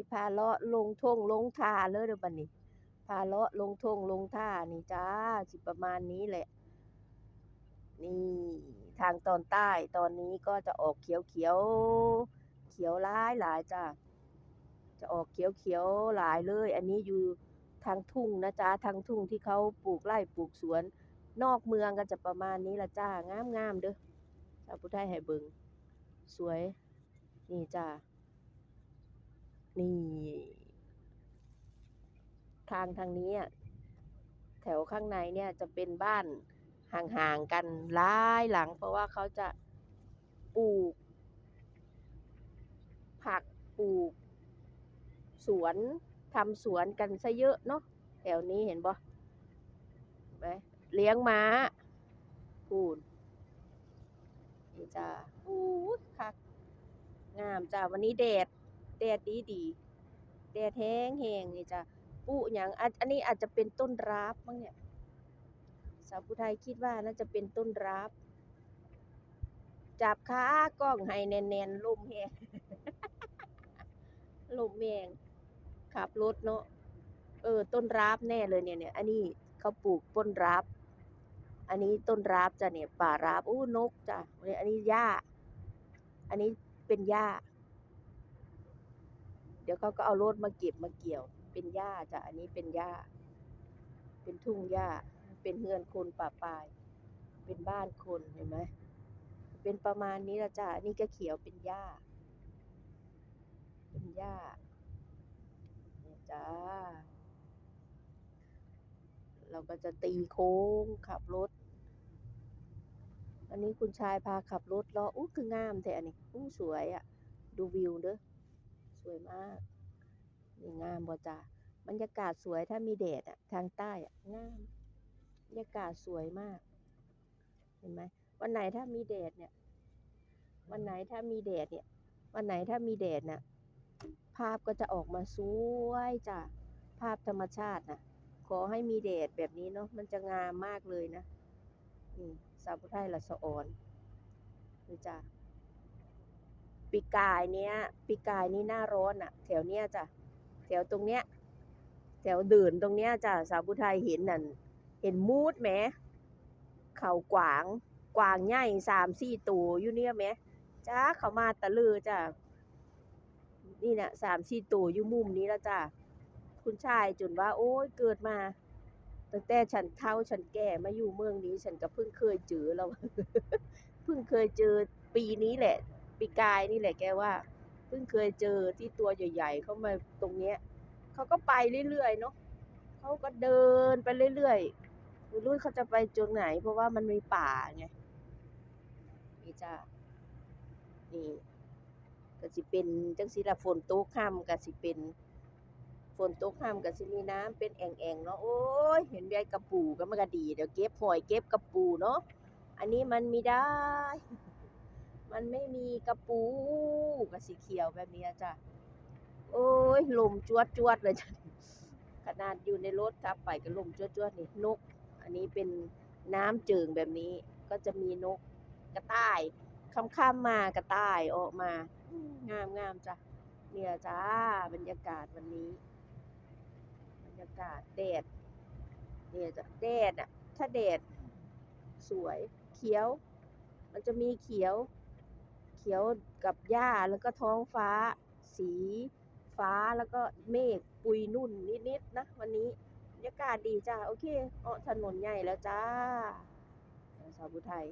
สิพาเลาะลงท่งลงท่าเลยเด้อบัดนี้พาเลาะลงท่งลงท่านี่จ้าสิประมาณนี้แหละ นี่ทางตอนใต้ตอนนี้ก็จะออกเขียวเขียวเขียวหลายหลายจ้าจะออกเขียวเขียวหลายเลย อันนี้อยู่ทางทุ่งนะจ๊ะทางทุ่งที่เขาปลูกไร่ปลูกสวน นอกเมืองก็จะประมาณนี้ละจ้างามงามเด้อชาวพุทธไทยให้เบิงสวย นี่จ้า นี่ ทางทางนี้แถวข้างในเนี่ยจะเป็นบ้านห่างๆกันหลายหลัง เพราะว่าเขาจะปลูก ผักปลูก สวนทำสวนกันซะเยอะเนาะแถวนี้เห็นบ่ไหมเลี้ยงม้าพูนนี่จ้าอู้คักงามจ้าวันนี้แดด แดดดีดีแดดแห้งแห้งนี่จ้าปุหยังอันนี้อาจจะเป็นต้นราบมั้งเนี่ยสาวผู้ไทยคิดว่าน่าจะเป็นต้นราบจับขากล้องให้แน่นๆลมแห้งลมแห้งขับรถเนาะเออ ต้นราบแน่เลยเนี่ยเนี่ยอันนี้เขาปลูกต้นราบอันนี้ต้นราบจ้ะเนี่ยป่าราบอู้นกจ้ะอันนี้หญ้า อันนี้เป็นหญ้า ดี๋ยวเขาก็เอารถมาเก็บมาเกี่ยว เป็นหญ้าจ้ะอันนี้เป็นหญ้า เป็นทุ่งหญ้า เป็นเฮือนคนป่าปลาย เป็นบ้านคนเห็นไหมเป็นประมาณนี้ละจ้ะอันนี้ก็เขียวเป็นหญ้า เป็นหญ้าเนี่ยจ้า เราก็จะตีโค้งขับรถ อันนี้คุณชายพาขับรถล้ออู้คืองามแท้อันนี้อู้สวยอะ่ะ ดูวิวเด้อ วยมากนี่งามบ่จ้าบรรยากาศสวยถ้ามีแดดอะ่ะทางใต้อะ่ะงาม บรรยากาศสวยมาก เห็นไหมวันไหนถ้ามีแดดเนี่ย วันไหนถ้ามีแดดเนี่ย วันไหนถ้ามีแดดน่ะ ภาพก็จะออกมาสวยจ้ะ ภาพธรรมชาติน่ะขอให้มีแดดแบบนี้เนาะ มันจะงามมากเลยนะ นี่สาวผู้ไทยละสะออนนี่จ้ะ ปีกายเนี้ย ปีกายนี้หน้าร้อนอะแถวเนี้ยจ้ะแถวตรงเนี้ย แถวเดินตรงเนี้ยจ้ะสาวผู้ไทยเห็นนั่นเห็นมูดแหมเข่ากวางกวางใหญ่สามสี่ตัวอยู่เนี่ยแหมจ้าเขามาตะลือจ้ะนี่น่ะสามสี่ตัวอยู่มุมนี้แล้วจ้ะคุณชายจนว่า โอ้ยเกิดมาตั้งแต่ฉันเฒ่าฉันแก่มาอยู่เมืองนี้ ฉันก็เพิ่งเคยเจอแล้วเพิ่งเคยเจอปีนี้แหละ ปีกายนี่แหละแกว่า เพิ่งเคยเจอที่ตัวใหญ่ๆเขามาตรงเนี้ยเขาก็ไปเรื่อยๆเนาะเขาก็เดินไปเรื่อยๆไม่รู้เขาจะไปจนไหน เพราะว่ามันมีป่าไงนี่จ้านี่ก็สิเป็นจังสิละฝนตกค่ำก็สิเป็นฝนตกค่ำก็สิมีน้ำเป็นแอ่งๆเนาะโอ้ยเห็นใบกระปูก็มันก็ดีเดี๋ยวเก็บหอยเก็บกระปูเนาะอันนี้มันมีได้ มันไม่มีกระปูก็สีเขียวแบบนี้จ้ะ โอ้ยลมจวดจวดๆเลยจ้ะ ขนาดอยู่ในรถขับไปก็ลมจวดจวดๆนี่นก อันนี้เป็นน้ำเจิงแบบนี้ ก็จะมีนกกระต่ายค่ำๆมากระต่ายออกมา งามงามจ้ะ เนี่ยจ้าบรรยากาศวันนี้ บรรยากาศแดด เนี่ยจ้ะแดดอะ ถ้าแดดสวยเขียว มันจะมีเขียว เขียวกับหญ้าแล้วก็ท้องฟ้า สีฟ้าแล้วก็เมฆปุยนุ่นนิดๆนะวันนี้บรรยากาศดีจ้าโอเคเออถนนใหญ่แล้วจ้าสาวบุไทย